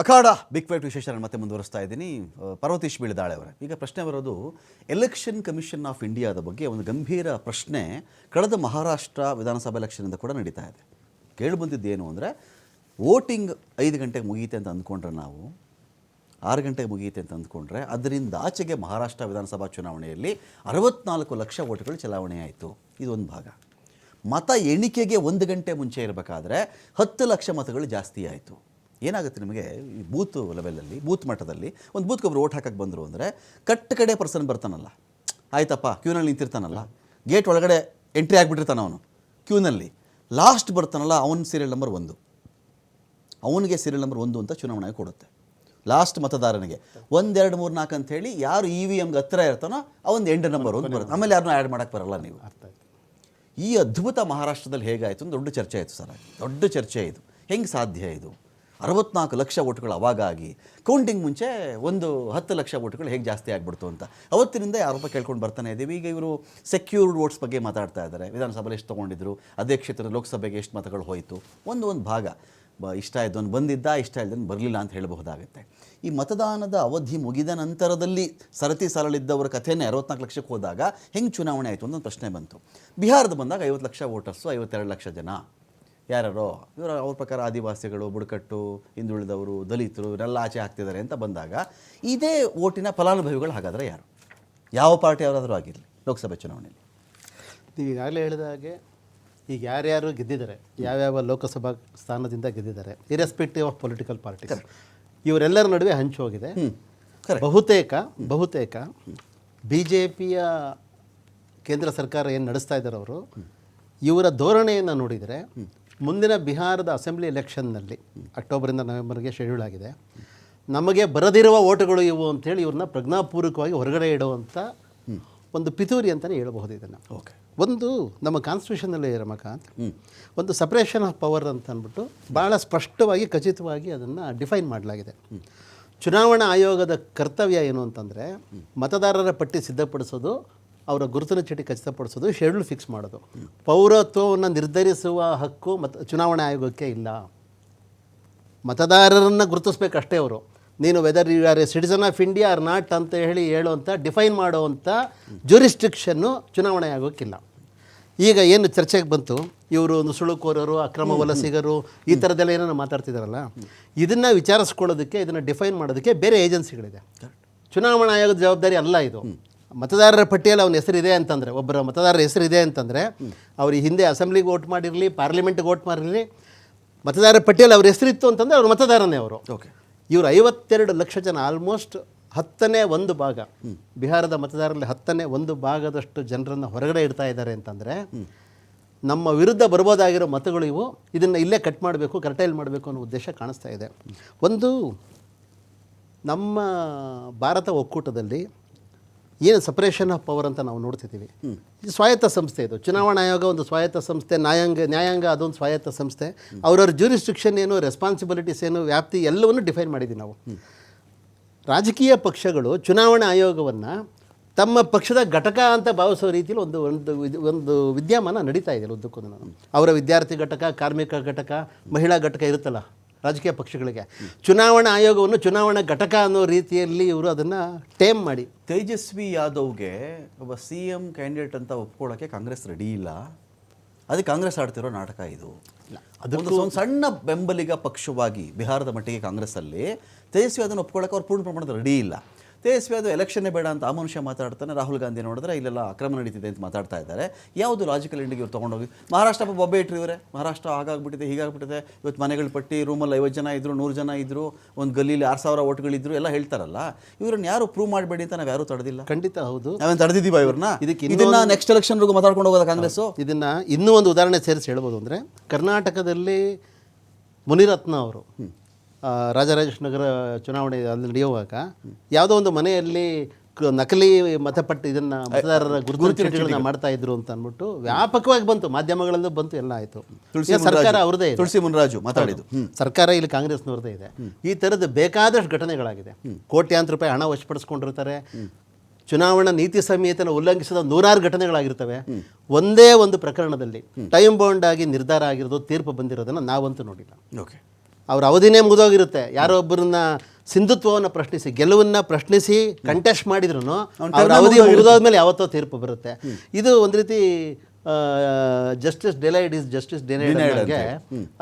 ಅಖಾಡ big fight ವಿಶೇಷ ನಾನು ಮತ್ತೆ ಮುಂದುವರಿಸ್ತಾ ಇದ್ದೀನಿ. ಪರ್ವತೀಶ್ ಬೀಳದಾಳೆ ಅವರ. ಈಗ ಪ್ರಶ್ನೆ ಬರೋದು, ಎಲೆಕ್ಷನ್ ಕಮಿಷನ್ ಆಫ್ ಇಂಡಿಯಾದ ಬಗ್ಗೆ ಒಂದು ಗಂಭೀರ ಪ್ರಶ್ನೆ ಕಳೆದ ಮಹಾರಾಷ್ಟ್ರ ವಿಧಾನಸಭಾ ಎಲೆಕ್ಷನಿಂದ ಕೂಡ ನಡೀತಾ ಇದೆ. ಕೇಳಿ ಬಂದಿದ್ದೇನು ಅಂದರೆ, ವೋಟಿಂಗ್ ಐದು ಗಂಟೆಗೆ ಮುಗಿಯುತ್ತೆ ಅಂತ ಅಂದ್ಕೊಂಡ್ರೆ ನಾವು, ಆರು ಗಂಟೆಗೆ ಮುಗಿಯುತ್ತೆ ಅಂತ ಅಂದ್ಕೊಂಡ್ರೆ, ಅದರಿಂದ ಆಚೆಗೆ ಮಹಾರಾಷ್ಟ್ರ ವಿಧಾನಸಭಾ ಚುನಾವಣೆಯಲ್ಲಿ ಅರವತ್ನಾಲ್ಕು ಲಕ್ಷ ಓಟ್ಗಳು ಚಲಾವಣೆ ಆಯಿತು. ಇದೊಂದು ಭಾಗ. ಮತ ಎಣಿಕೆಗೆ ಒಂದು ಗಂಟೆ ಮುಂಚೆ ಇರಬೇಕಾದ್ರೆ ಹತ್ತು ಲಕ್ಷ ಮತಗಳು ಜಾಸ್ತಿ ಆಯಿತು. ಏನಾಗುತ್ತೆ ನಿಮಗೆ ಈ ಬೂತ್ ಲೆವೆಲಲ್ಲಿ ಬೂತ್ ಮಟ್ಟದಲ್ಲಿ ಒಂದು ಬೂತ್ಗೊಬ್ಬರು ಓಟ್ ಹಾಕಕ್ಕೆ ಬಂದರು ಅಂದರೆ ಕಟ್ಟ ಕಡೆ ಪರ್ಸನ್ ಬರ್ತಾನಲ್ಲ. ಆಯ್ತಪ್ಪ ಕ್ಯೂನಲ್ಲಿ ನಿಂತಿರ್ತಾನಲ್ಲ. ಗೇಟ್ ಒಳಗಡೆ ಎಂಟ್ರಿ ಆಗಿಬಿಟ್ಟಿರ್ತಾನೆ ಅವನು. ಕ್ಯೂನಲ್ಲಿ ಲಾಸ್ಟ್ ಬರ್ತಾನಲ್ಲ ಅವನ ಸೀರಿಯಲ್ ನಂಬರ್ ಒಂದು. ಅವನಿಗೆ ಸೀರಿಯಲ್ ನಂಬರ್ ಒಂದು ಅಂತ ಚುನಾವಣೆ ಕೊಡುತ್ತೆ. ಲಾಸ್ಟ್ ಮತದಾರನಿಗೆ. ಒಂದೆರಡು ಮೂರು ನಾಲ್ಕು ಅಂತ ಹೇಳಿ ಯಾರು ಇ ವಿ ಎಮ್ಗೆ ಹತ್ತಿರ ಇರ್ತಾನೋ ಅವೊಂದು ಎಂಡ್ ನಂಬರ್ ಒಂದು ಬರುತ್ತೆ. ಆಮೇಲೆ ಯಾರನ್ನೂ ಆ್ಯಡ್ ಮಾಡೋಕ್ಕೆ ಬರಲ್ಲ ನೀವು. ಅರ್ಥ ಆಯ್ತು. ಈ ಅದ್ಭುತ ಮಹಾರಾಷ್ಟ್ರದಲ್ಲಿ ಹೇಗಾಯಿತು? ಅಂತ ದೊಡ್ಡ ಚರ್ಚೆ ಆಯಿತು ಸರ್. ದೊಡ್ಡ ಚರ್ಚೆ ಇದು. ಹೆಂಗೆ ಸಾಧ್ಯ ಇದು? ಅರವತ್ನಾಲ್ಕು ಲಕ್ಷ ಓಟ್ಗಳು ಅವಾಗ ಆಗಿ ಕೌಂಟಿಂಗ್ ಮುಂಚೆ ಒಂದು ಹತ್ತು ಲಕ್ಷ ಓಟ್ಗಳು ಹೇಗೆ ಜಾಸ್ತಿ ಆಗ್ಬಿಡ್ತು ಅಂತ. ಅವತ್ತಿನಿಂದ ಆರೋಪ ಕೇಳ್ಕೊಂಡು ಬರ್ತಾನೆ ಇದ್ದೀವಿ. ಈಗ ಇವರು ಸೆಕ್ಯೂರ್ಡ್ ವೋಟ್ಸ್ ಬಗ್ಗೆ ಮಾತಾಡ್ತಾ ಇದ್ದಾರೆ. ವಿಧಾನಸಭೆಯಲ್ಲಿ ಎಷ್ಟು ತೊಗೊಂಡಿದ್ರು, ಅದೇ ಕ್ಷೇತ್ರದ ಲೋಕಸಭೆಗೆ ಎಷ್ಟು ಮತಗಳು ಹೋಯಿತು, ಒಂದು ಒಂದು ಭಾಗ. ಬ, ಇಷ್ಟ ಒಂದು ಬಂದಿದ್ದ, ಇಷ್ಟ ಇಲ್ಲದನ್ನು ಬರಲಿಲ್ಲ ಅಂತ ಹೇಳಬಹುದಾಗುತ್ತೆ. ಈ ಮತದಾನದ ಅವಧಿ ಮುಗಿದ ನಂತರದಲ್ಲಿ ಸರತಿ ಸಾಲಲಿದ್ದವರ ಕಥೆನೇ ಅರವತ್ನಾಲ್ಕು ಲಕ್ಷಕ್ಕೆ ಹೋದಾಗ ಹೆಂಗೆ ಚುನಾವಣೆ ಆಯಿತು ಅಂತ ಒಂದು ಪ್ರಶ್ನೆ ಬಂತು. ಬಿಹಾರದ ಬಂದಾಗ ಐವತ್ತು ಲಕ್ಷ ವೋಟರ್ಸು ಐವತ್ತೆರಡು ಲಕ್ಷ ಜನ. ಯಾರ್ಯಾರೋ ಇವರು ಅವ್ರ ಪ್ರಕಾರ ಆದಿವಾಸಿಗಳು ಬುಡಕಟ್ಟು ಹಿಂದುಳಿದವರು ದಲಿತರು ಇವರೆಲ್ಲ ಆಚೆ ಹಾಕ್ತಿದ್ದಾರೆ ಅಂತ ಬಂದಾಗ ಇದೇ ಓಟಿನ ಫಲಾನುಭವಿಗಳು ಹಾಗಾದರೆ ಯಾರು? ಯಾವ ಪಾರ್ಟಿ ಅವರಾದರೂ ಆಗಿರಲಿ ಲೋಕಸಭೆ ಚುನಾವಣೆಯಲ್ಲಿ. ನೀವು ಈಗಾಗಲೇ ಹೇಳಿದ ಹಾಗೆ ಈಗ ಯಾರ್ಯಾರು ಗೆದ್ದಿದ್ದಾರೆ ಯಾವ್ಯಾವ ಲೋಕಸಭಾ ಸ್ಥಾನದಿಂದ ಗೆದ್ದಿದ್ದಾರೆ ಇರೆಸ್ಪೆಕ್ಟಿವ್ ಆಫ್ ಪೊಲಿಟಿಕಲ್ ಪಾರ್ಟಿ ಇವರೆಲ್ಲರ ನಡುವೆ ಹಂಚು ಹೋಗಿದೆ. ಬಹುತೇಕ ಬಹುತೇಕ ಬಿ ಜೆ ಪಿಯ ಕೇಂದ್ರ ಸರ್ಕಾರ ಏನು ನಡೆಸ್ತಾ ಇದ್ದಾರೆ ಅವರು ಇವರ ಧೋರಣೆಯನ್ನು ನೋಡಿದರೆ ಮುಂದಿನ ಬಿಹಾರದ ಅಸೆಂಬ್ಲಿ ಎಲೆಕ್ಷನ್ನಲ್ಲಿ ಅಕ್ಟೋಬರಿಂದ ನವೆಂಬರ್ಗೆ ಶೆಡ್ಯೂಲ್ ಆಗಿದೆ. ನಮಗೆ ಬರದಿರುವ ಓಟುಗಳು ಇವು ಅಂತೇಳಿ ಇವ್ರನ್ನ ಪ್ರಜ್ಞಾಪೂರ್ವಕವಾಗಿ ಹೊರಗಡೆ ಇಡುವಂಥ ಒಂದು ಪಿತೂರಿ ಅಂತಲೇ ಹೇಳಬಹುದು ಇದನ್ನು. ಓಕೆ. ಒಂದು ನಮ್ಮ ಕಾನ್ಸ್ಟಿಟ್ಯೂಷನಲ್ಲಿ ರಮಕಾಂತ್ ಒಂದು ಸಪ್ರೇಷನ್ ಆಫ್ ಪವರ್ ಅಂತ ಅಂದ್ಬಿಟ್ಟು ಭಾಳ ಸ್ಪಷ್ಟವಾಗಿ ಖಚಿತವಾಗಿ ಅದನ್ನು ಡಿಫೈನ್ ಮಾಡಲಾಗಿದೆ. ಚುನಾವಣಾ ಆಯೋಗದ ಕರ್ತವ್ಯ ಏನು ಅಂತಂದರೆ ಮತದಾರರ ಪಟ್ಟಿ ಸಿದ್ಧಪಡಿಸೋದು ಅವರ ಗುರುತಿನ ಚೀಟಿ ಖಚಿತಪಡಿಸೋದು ಶೆಡ್ಯೂಲ್ ಫಿಕ್ಸ್ ಮಾಡೋದು. ಪೌರತ್ವವನ್ನು ನಿರ್ಧರಿಸುವ ಹಕ್ಕು ಮತ್ತು ಚುನಾವಣಾ ಆಯೋಗಕ್ಕೆ ಇಲ್ಲ. ಮತದಾರರನ್ನು ಗುರುತಿಸ್ಬೇಕಷ್ಟೇ ಅವರು. ನೀನು whether you are a citizen of India or not ಅಂತ ಹೇಳಿ ಹೇಳುವಂಥ ಡಿಫೈನ್ ಮಾಡುವಂಥ ಜೂರಿಸ್ಟ್ರಿಕ್ಷನ್ನು ಚುನಾವಣೆ ಆಗೋಕ್ಕಿಲ್ಲ ಈಗ ಏನು ಚರ್ಚೆಗೆ ಬಂತು? ಇವರು ನುಸುಳುಕೋರರು ಅಕ್ರಮ ವಲಸಿಗರು ಈ ಥರದ್ದೆಲ್ಲ ಏನೋ ಮಾತಾಡ್ತಿದ್ದಾರಲ್ಲ ಇದನ್ನು ವಿಚಾರಿಸ್ಕೊಳ್ಳೋದಕ್ಕೆ ಇದನ್ನು ಡಿಫೈನ್ ಮಾಡೋದಕ್ಕೆ ಬೇರೆ ಏಜೆನ್ಸಿಗಳಿದೆ ಚುನಾವಣಾ ಆಯೋಗದ ಜವಾಬ್ದಾರಿ ಅಲ್ಲ ಇದು. ಮತದಾರರ ಪಟ್ಟಿಯಲ್ಲಿ ಅವನ ಹೆಸರಿದೆ ಅಂತಂದರೆ ಒಬ್ಬರ ಮತದಾರರ ಹೆಸರಿದೆ ಅಂತಂದರೆ ಅವ್ರು ಈ ಹಿಂದೆ ಅಸೆಂಬ್ಲಿಗೆ ಓಟ್ ಮಾಡಿರಲಿ ಪಾರ್ಲಿಮೆಂಟ್ಗೆ ಓಟ್ ಮಾಡಿರಲಿ ಮತದಾರರ ಪಟ್ಟಿಯಲ್ಲಿ ಅವ್ರ ಹೆಸರಿತ್ತು ಅಂತಂದರೆ ಅವ್ರ ಮತದಾರನೇ ಅವರು. ಓಕೆ ಇವರು ಐವತ್ತೆರಡು ಲಕ್ಷ ಜನ ಆಲ್ಮೋಸ್ಟ್ ಹತ್ತನೇ ಒಂದು ಭಾಗ ಬಿಹಾರದ ಮತದಾರರಲ್ಲಿ ಹತ್ತನೇ ಒಂದು ಭಾಗದಷ್ಟು ಜನರನ್ನು ಹೊರಗಡೆ ಇಡ್ತಾ ಇದ್ದಾರೆ ಅಂತಂದರೆ ನಮ್ಮ ವಿರುದ್ಧ ಬರ್ಬೋದಾಗಿರೋ ಮತಗಳು ಇವು ಇದನ್ನು ಇಲ್ಲೇ ಕಟ್ ಮಾಡಬೇಕು ಕರ್ಟೈಲ್ ಮಾಡಬೇಕು ಅನ್ನೋ ಉದ್ದೇಶ ಕಾಣಿಸ್ತಾ ಇದೆ. ಒಂದು ನಮ್ಮ ಭಾರತ ಒಕ್ಕೂಟದಲ್ಲಿ ಏನು ಸಪ್ರೇಷನ್ ಆಫ್ ಪವರ್ ಅಂತ ನಾವು ನೋಡ್ತಿದ್ದೀವಿ. ಇದು ಸ್ವಾಯತ್ತ ಸಂಸ್ಥೆ ಇದು. ಚುನಾವಣಾ ಆಯೋಗ ಒಂದು ಸ್ವಾಯತ್ತ ಸಂಸ್ಥೆ, ನ್ಯಾಯಾಂಗ ನ್ಯಾಯಾಂಗ ಅದೊಂದು ಸ್ವಾಯತ್ತ ಸಂಸ್ಥೆ. ಅವರವ್ರ ಜ್ಯೂರಿಸ್ಟ್ರಿಕ್ಷನ್ ಏನು ರೆಸ್ಪಾನ್ಸಿಬಿಲಿಟೀಸ್ ಏನು, ವ್ಯಾಪ್ತಿ ಎಲ್ಲವನ್ನು ಡಿಫೈನ್ ಮಾಡಿದ್ದೀವಿ ನಾವು. ರಾಜಕೀಯ ಪಕ್ಷಗಳು ಚುನಾವಣಾ ಆಯೋಗವನ್ನು ತಮ್ಮ ಪಕ್ಷದ ಘಟಕ ಅಂತ ಭಾವಿಸೋ ರೀತಿಯಲ್ಲಿ ಒಂದು ಒಂದು ಒಂದು ವಿದ್ಯಮಾನ ನಡೀತಾ ಇದೆ ಉದ್ದಕ್ಕೂ ಅವರ ವಿದ್ಯಾರ್ಥಿ ಘಟಕ, ಕಾರ್ಮಿಕ ಘಟಕ, ಮಹಿಳಾ ಘಟಕ ಇರುತ್ತಲ್ಲ. ರಾಜಕೀಯ ಪಕ್ಷಗಳಿಗೆ. ಚುನಾವಣಾ ಆಯೋಗವನ್ನು ಚುನಾವಣಾ ಘಟಕ ಅನ್ನೋ ರೀತಿಯಲ್ಲಿ ಇವರು ಅದನ್ನು ಟೇಮ್ ಮಾಡಿ. ತೇಜಸ್ವಿ ಯಾದವ್ಗೆ ಒಬ್ಬ ಸಿ ಎಂ ಕ್ಯಾಂಡಿಡೇಟ್ ಅಂತ ಒಪ್ಕೊಳ್ಳೋಕ್ಕೆ ಕಾಂಗ್ರೆಸ್ ರೆಡಿ ಇಲ್ಲ. ಅದಕ್ಕೆ ಕಾಂಗ್ರೆಸ್ ಆಡ್ತಿರೋ ನಾಟಕ ಇದು. ಅದೊಂದು ಒಂದು ಸಣ್ಣ ಬೆಂಬಲಿಗ ಪಕ್ಷವಾಗಿ ಬಿಹಾರದ ಮಟ್ಟಿಗೆ ಕಾಂಗ್ರೆಸ್ಸಲ್ಲಿ ತೇಜಸ್ವಿ ಅದನ್ನು ಒಪ್ಕೊಳ್ಳೋಕೆ ಅವ್ರು ಪೂರ್ಣ ಪ್ರಮಾಣದ ರೆಡಿ ಇಲ್ಲ. ತೇಜಸ್ವಿ ಅದು ಎಲೆಕ್ಷನ್ನೇ ಬೇಡ ಅಂತ ಆ ಮನುಷ್ಯ ಮಾತಾಡ್ತಾನೆ ರಾಹುಲ್ ಗಾಂಧಿ ನೋಡಿದ್ರೆ ಇಲ್ಲೆಲ್ಲ ಅಕ್ರಮ ನಡೀತಿದೆ ಅಂತ ಮಾತಾಡ್ತಾ ಇದ್ದಾರೆ. ಯಾವುದು ಲಾಜಿಕಲ್ ಇಂಡಿಗೆ ಇವ್ರು ತೊಗೊಂಡೋಗಿ? ಮಹಾರಾಷ್ಟ್ರ ಬೊಬ್ಬೆ ಇಟ್ರಿ ಇವರೇ. ಮಹಾರಾಷ್ಟ್ರ ಹಾಗಾಗ್ಬಿಟ್ಟಿದೆ ಹೀಗಾಗ್ಬಿಟ್ಟಿದೆ. ಇವತ್ತು ಮನೆಗಳ ಪಟ್ಟಿ ರೂಮಲ್ಲಿ ಐವತ್ತು ಜನ ಇದ್ದರು ನೂರು ಜನ ಇದ್ದರು ಒಂದು ಗಲ್ಲಿಲಿ ಆರು ಸಾವಿರ ಓಟ್ಗಳಿದ್ರು ಎಲ್ಲ ಹೇಳ್ತಾರಲ್ಲ. ಇವ್ರನ್ನ ಯಾರು ಪ್ರೂವ್ ಮಾಡಬೇಡಿ ಅಂತ ನಾವು ಯಾರೂ ತಡೆದಿಲ್ಲ. ಖಂಡಿತ ಹೌದು. ನಾವೇನು ತಡೆದಿದ್ದೀವ ಇವ್ರನ್ನ? ಇದಕ್ಕೆ ಇದನ್ನ ನೆಕ್ಸ್ಟ್ ಎಲೆಕ್ಷನ್ವರೆಗೂ ಮಾತಾಡ್ಕೊಂಡು ಹೋಗೋದ ಕಾಂಗ್ರೆಸ್ಸು? ಇದನ್ನ ಇನ್ನೂ ಒಂದು ಉದಾಹರಣೆ ಸೇರಿಸಿ ಹೇಳ್ಬೋದು ಅಂದರೆ ಕರ್ನಾಟಕದಲ್ಲಿ ಮುನಿರತ್ನ ಅವರು. ರಾಜರಾಜೇಶ್ವರ ನಗರ ಚುನಾವಣೆ ಅಲ್ಲಿ ನಡೆಯುವಾಗ ಯಾವುದೋ ಒಂದು ಮನೆಯಲ್ಲಿ ನಕಲಿ ಮತಪಟ್ಟು ಇದನ್ನ ಮತದಾರರ ಗುರುತಿನ ಮಾಡ್ತಾ ಇದ್ರು ಅಂತ ಅಂದ್ಬಿಟ್ಟು ವ್ಯಾಪಕವಾಗಿ ಬಂತು. ಮಾಧ್ಯಮಗಳಲ್ಲೂ ಬಂತು ಎಲ್ಲ ಆಯಿತು. ಸರ್ಕಾರ ಅವ್ರದೇ ತುಳಸಿ ಮುನ್ರಾಜು ಮಾತಾಡಿದ್ದು. ಸರ್ಕಾರ ಇಲ್ಲಿ ಕಾಂಗ್ರೆಸ್ನವ್ರದೇ ಇದೆ. ಈ ಥರದ ಬೇಕಾದಷ್ಟು ಘಟನೆಗಳಾಗಿದೆ. ಕೋಟ್ಯಾಂತರ ರೂಪಾಯಿ ಹಣ ವಶಪಡಿಸ್ಕೊಂಡಿರ್ತಾರೆ. ಚುನಾವಣಾ ನೀತಿ ಸಂಹಿತೆಯನ್ನು ಉಲ್ಲಂಘಿಸಿದ ನೂರಾರು ಘಟನೆಗಳಾಗಿರ್ತವೆ. ಒಂದೇ ಒಂದು ಪ್ರಕರಣದಲ್ಲಿ ಟೈಮ್ ಬೌಂಡ್ ಆಗಿ ನಿರ್ಧಾರ ಆಗಿರೋದು ತೀರ್ಪು ಬಂದಿರೋದನ್ನು ನಾವಂತೂ ನೋಡಿಲ್ಲ. ಓಕೆ. ಅವ್ರ ಅವಧಿನೇ ಮುಗಿದೋಗಿರುತ್ತೆ. ಯಾರೋ ಒಬ್ಬರನ್ನ ಸಿಂಧುತ್ವವನ್ನು ಪ್ರಶ್ನಿಸಿ ಗೆಲುವನ್ನ ಪ್ರಶ್ನಿಸಿ ಕಂಟೆಸ್ಟ್ ಮಾಡಿದ್ರು ಅವ್ರ ಅವಧಿ ಮುಗಿದೋದ್ಮೇಲೆ ಯಾವತ್ತೋ ತೀರ್ಪು ಬರುತ್ತೆ. ಇದು ಒಂದು ರೀತಿ justice delayed is justice delayed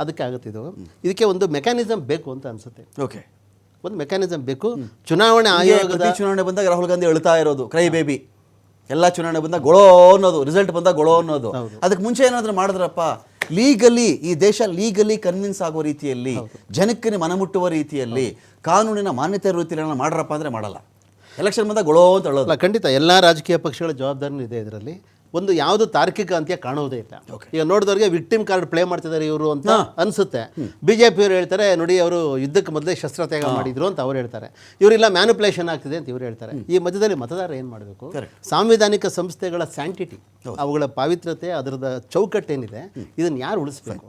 ಅದಕ್ಕೆ ಆಗುತ್ತೆ ಇದು ಇದಕ್ಕೆ ಒಂದು ಮೆಕ್ಯಾನಿಸಮ್ ಬೇಕು ಅಂತ ಅನ್ಸುತ್ತೆ. ಓಕೆ. ಒಂದು ಮೆಕ್ಯಾನಿಸಮ್ ಬೇಕು. ಚುನಾವಣೆ ಆಯೋಗದ ಚುನಾವಣೆ ಬಂದಾಗ ರಾಹುಲ್ ಗಾಂಧಿ ಅಳ್ತಾ ಇರೋದು ಕ್ರೈ ಬೇಬಿ ಎಲ್ಲ ಚುನಾವಣೆ ಬಂದಾಗ ಗೊಳೋ ಅನ್ನೋದು ರಿಸಲ್ಟ್ ಬಂದಾಗ ಗೊಳೋ ಅನ್ನೋದು. ಅದಕ್ಕೆ ಮುಂಚೆ ಏನಾದರೂ ಮಾಡಿದ್ರಪ್ಪ? ಲೀಗಲಿ ಈ ದೇಶ ಲೀಗಲಿ ಕನ್ವಿನ್ಸ್ ಆಗೋ ರೀತಿಯಲ್ಲಿ ಜನಕ್ಕೆ ಮನಮುಟ್ಟುವ ರೀತಿಯಲ್ಲಿ ಕಾನೂನಿನ ಮಾನ್ಯತೆ ಇರೋ ರೀತಿಯಲ್ಲಿ ಮಾಡ್ರಪ್ಪ ಅಂದ್ರೆ ಮಾಡಲ್ಲ. ಎಲೆಕ್ಷನ್ ಬಂದಾಗ ಗೊಳೋ ಅಂತ ಹೇಳೋದು. ಖಂಡಿತ ಎಲ್ಲ ರಾಜಕೀಯ ಪಕ್ಷಗಳ ಜವಾಬ್ದಾರಿ ಇದೆ ಇದರಲ್ಲಿ. ಒಂದು ಯಾವುದು ತಾರ್ಕಿಕ ಅಂತ್ಯ ಕಾಣುವುದೇ ಇಲ್ಲ. ಈಗ ನೋಡಿದವ್ರಿಗೆ ವಿಕ್ಟಿಮ್ ಕಾರ್ಡ್ ಪ್ಲೇ ಮಾಡ್ತಿದ್ದಾರೆ ಇವರು ಅಂತ ಅನ್ಸುತ್ತೆ. ಬಿಜೆಪಿ ಅವರು ಹೇಳ್ತಾರೆ ನೋಡಿ ಅವರು ಯುದ್ಧಕ್ಕೆ ಮೊದಲೇ ಶಸ್ತ್ರತ್ಯಾಗ ಮಾಡಿದ್ರು ಅಂತ ಅವ್ರು ಹೇಳ್ತಾರೆ. ಇವರೆಲ್ಲ ಮ್ಯಾನುಪ್ಲೇಷನ್ ಆಗ್ತಿದೆ ಅಂತ ಇವ್ರು ಹೇಳ್ತಾರೆ. ಈ ಮಧ್ಯದಲ್ಲಿ ಮತದಾರ ಏನು ಮಾಡಬೇಕು? ಸಾಂವಿಧಾನಿಕ ಸಂಸ್ಥೆಗಳ ಸ್ಯಾಂಟಿಟಿ ಅವುಗಳ ಪಾವಿತ್ರತೆ ಅದರದ ಚೌಕಟ್ಟೇನಿದೆ ಇದನ್ನು ಯಾರು ಉಳಿಸ್ಬೇಕು?